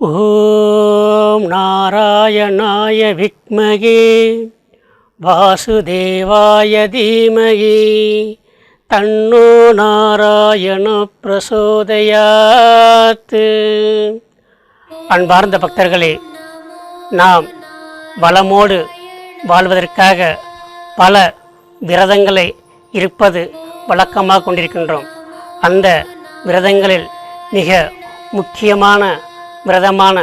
ஓம் நாராயணாய விக்மகே வாசுதேவாய தீமகி தன்னோ நாராயண பிரசோதயாத்து அன்பார்ந்த பக்தர்களே நாம் வளமோடு வாழ்வதற்காக பல விரதங்களை இருப்பது வழக்கமாக கொண்டிருக்கின்றோம். அந்த விரதங்களில் மிக முக்கியமான விரதமான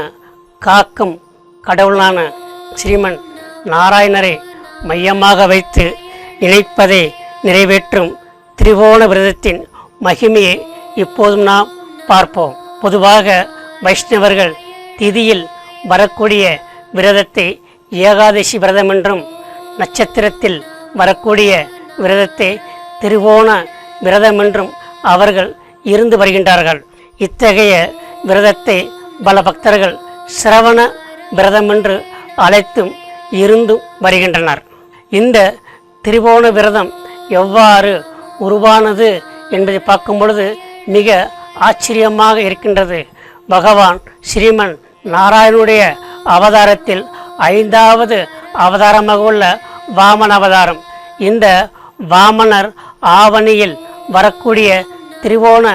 காக்கும் கடவுளான ஸ்ரீமன் நாராயணரை மையமாக வைத்து நினைப்பதை நிறைவேற்றும் திரிவோண விரதத்தின் மகிமையை இப்போதும் நாம் பார்ப்போம். பொதுவாக வைஷ்ணவர்கள் திதியில் வரக்கூடிய விரதத்தை ஏகாதசி விரதம் என்றும் நட்சத்திரத்தில் வரக்கூடிய விரதத்தை திருவோண விரதம் என்றும் அவர்கள் இருந்து வருகின்றார்கள். இத்தகைய விரதத்தை பல பக்தர்கள் சிரவண விரதம் என்று அழைத்தும் இருந்தும் வருகின்றனர். இந்த திரிபோண விரதம் எவ்வாறு உருவானது என்பதை பார்க்கும் பொழுது மிக ஆச்சரியமாக இருக்கின்றது. பகவான் ஸ்ரீமன் நாராயணனுடைய அவதாரத்தில் ஐந்தாவது அவதாரமாக உள்ள வாமன அவதாரம். இந்த வாமனர் ஆவணியில் வரக்கூடிய திரிவோண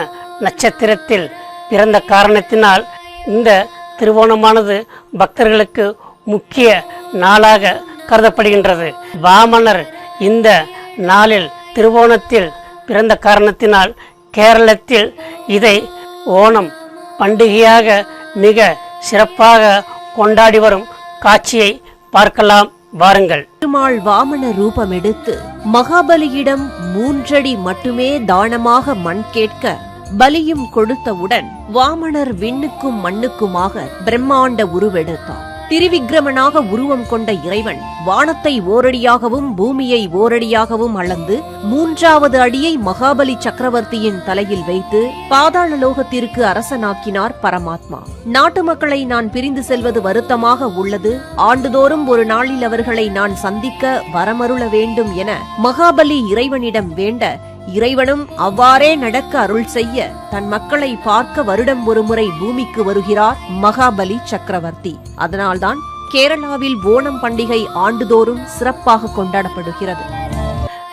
நட்சத்திரத்தில் பிறந்த காரணத்தினால் இந்த திருவோணமானது பக்தர்களுக்கு முக்கிய நாளாக கருதப்படுகின்றது. வாமனர் இந்த நாளில் திருவோணத்தில் பிறந்த காரணத்தினால் கேரளத்தில் இதை ஓணம் பண்டிகையாக மிக சிறப்பாக கொண்டாடி வரும் காட்சியை பார்க்கலாம். வாருங்கள். பெருமாள் வாமன ரூபமெடுத்து மகாபலியிடம் மூன்றடி மட்டுமே தானமாக மண் கேட்க பலியும் கொடுத்தவுடன் வாமனர் விண்ணுக்கும் மண்ணுக்குமாக பிரம்மாண்ட உருவெடுத்தார் திருவிக்ரமனாக உருவம் கொண்ட இறைவன் வானத்தை ஓரடியாகவும் பூமியை ஓரடியாகவும் அளந்து மூன்றாவது அடியை மகாபலி சக்கரவர்த்தியின் தலையில் வைத்து பாதாள லோகத்திற்கு அரசனாக்கினார் பரமாத்மா. நாட்டு மக்களை நான் பிரிந்து செல்வது வருத்தமாக உள்ளது. ஆண்டுதோறும் ஒரு நாளில் அவர்களை நான் சந்திக்க வரமருள வேண்டும் என மகாபலி இறைவனிடம் வேண்ட இறைவனும் அவ்வாறே நடக்க அருள் செய்ய தன் மக்களை பார்க்க வருடம் ஒருமுறை பூமிக்கு வருகிறார் மகாபலி சக்கரவர்த்தி. அதனால்தான் கேரளாவில் ஓணம் பண்டிகை ஆண்டுதோறும் சிறப்பாக கொண்டாடப்படுகிறது.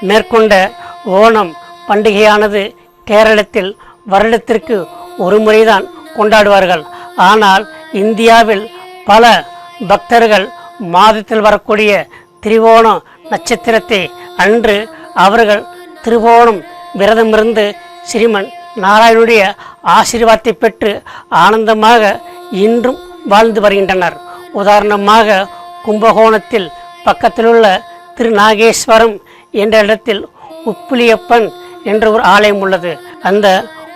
மேற்கொண்ட ஓணம் பண்டிகையானது கேரளத்தில் வருடத்திற்கு ஒரு முறைதான் கொண்டாடுவார்கள். ஆனால் இந்தியாவில் பல பக்தர்கள் மாதத்தில் வரக்கூடிய திரிவோணம் நட்சத்திரத்தை அன்று அவர்கள் திருவோணம் விரதமிருந்து ஸ்ரீமன் நாராயணுடைய ஆசீர்வாதத்தை பெற்று ஆனந்தமாக இன்றும் வாழ்ந்து வருகின்றனர். உதாரணமாக கும்பகோணத்தில் பக்கத்திலுள்ள திருநாகேஸ்வரம் என்ற இடத்தில் உப்புளியப்பன் என்ற ஒரு ஆலயம் உள்ளது. அந்த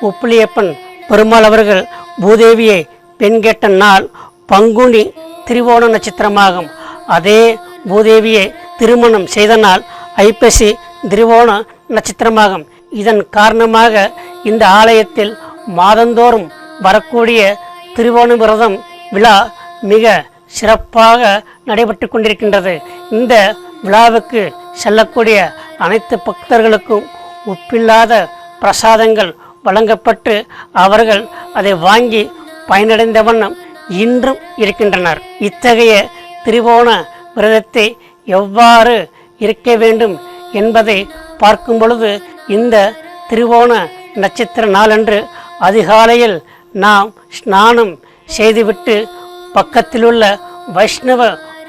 உப்புளியப்பன் பெருமாள் அவர்கள் பூதேவியை பெண் கேட்ட நாள் பங்குனி திரிவோண நட்சத்திரமாகும். அதே பூதேவியை திருமணம் செய்த நாள் ஐப்பசி திரிவோண நட்சத்திரமாகும். இதன் காரணமாக இந்த ஆலயத்தில் மாதந்தோறும் வரக்கூடிய திருவோண விரதம் விழா மிக சிறப்பாக நடைபெற்று கொண்டிருக்கின்றது. இந்த விழாவுக்கு செல்லக்கூடிய அனைத்து பக்தர்களுக்கும் உப்பில்லாத பிரசாதங்கள் வழங்கப்பட்டு அவர்கள் அதை வாங்கி பயனடைந்த வண்ணம் இன்றும் இருக்கின்றனர். இத்தகைய திரிவோண விரதத்தை எவ்வாறு இருக்க வேண்டும் என்பதை பார்க்கும் பொழுது இந்த திருவோண நட்சத்திர நாளன்று அதிகாலையில் நாம் ஸ்நானம் செய்துவிட்டு பக்கத்திலுள்ள வைஷ்ணவ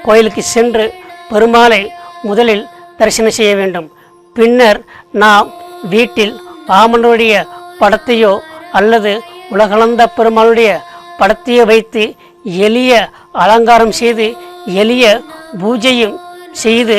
கோயிலுக்கு சென்று பெருமாளை முதலில் தரிசனம் செய்ய வேண்டும். பின்னர் நாம் வீட்டில் ராமனுடைய படத்தையோ அல்லது உலகளந்த பெருமாளுடைய படத்தையோ வைத்து எளிய அலங்காரம் செய்து எளிய பூஜையும் செய்து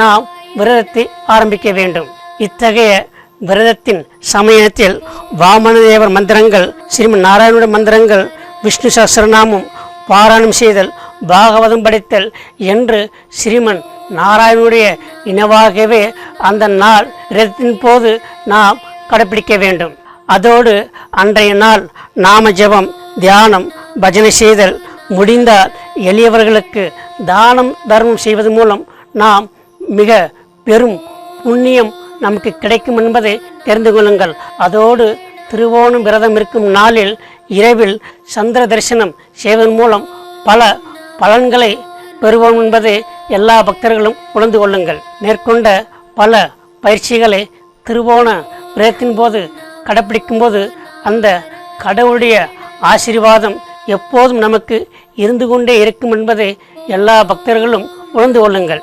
நாம் விரதத்தை ஆரம்பிக்க வேண்டும். இத்தகைய விரதத்தின் சமயத்தில் வாமனதேவர் மந்திரங்கள் ஸ்ரீமன் நாராயணுடைய மந்திரங்கள் விஷ்ணு சஹஸ்ரநாமம் பாராயணம் செய்தல் பாகவதம் படித்தல் என்று ஸ்ரீமன் நாராயணனுடைய இனவாகவே அந்த நாள் விரதத்தின் போது நாம் கடைபிடிக்க வேண்டும். அதோடு அன்றைய நாள் நாம ஜெபம் தியானம் பஜனை செய்தல் முடிந்தால் எளியவர்களுக்கு தானம் தர்மம் செய்வது மூலம் நாம் மிக பெரும் புண்ணியம் நமக்கு கிடைக்கும் என்பதை தெரிந்து கொள்ளுங்கள். அதோடு திருவோணம் விரதம் இருக்கும் நாளில் இரவில் சந்திர தரிசனம் செய்வதன் மூலம் பல பலன்களை பெறுவோம் என்பதை எல்லா பக்தர்களும் உணர்ந்து கொள்ளுங்கள். மேற்கொண்ட பல பயிற்சிகளை திருவோண விரதத்தின் போது கடைப்பிடிக்கும் போது அந்த கடவுளுடைய ஆசீர்வாதம் எப்போதும் நமக்கு இருந்து கொண்டே இருக்கும் என்பதை எல்லா பக்தர்களும் உணர்ந்து கொள்ளுங்கள்.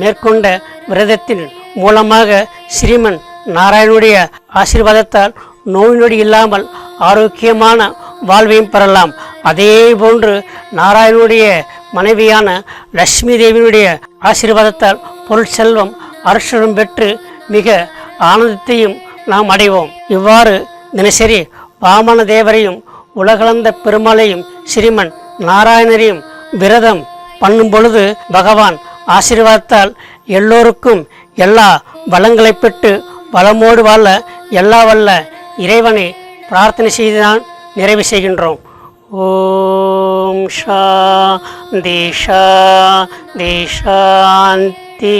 மேற்கொண்ட விரதத்தின் மூலமாக ஸ்ரீமன் நாராயணனுடைய ஆசீர்வாதத்தால் நோய் நொடி இல்லாமல் ஆரோக்கியமான வாழ்வையும் பெறலாம். அதே போன்று நாராயணனுடைய மனைவியான லட்சுமி தேவியினுடைய ஆசீர்வாதத்தால் பொருள் செல்வம் அரசுடன் பெற்று மிக ஆனந்தத்தையும் நாம் அடைவோம். இவ்வாறு தினசரி வாமன தேவரையும் உலகளந்த பெருமாளையும் ஸ்ரீமன் நாராயணரையும் விரதம் பண்ணும் பொழுது பகவான் ஆசீர்வாதத்தால் எல்லோருக்கும் எல்லா வளங்களை பெற்று வளமோடு வாழ எல்லா வல்ல இறைவனை பிரார்த்தனை செய்து தான் நிறைவு செய்கின்றோம். ஓம் ஷா தேஷா தேஷாந்தி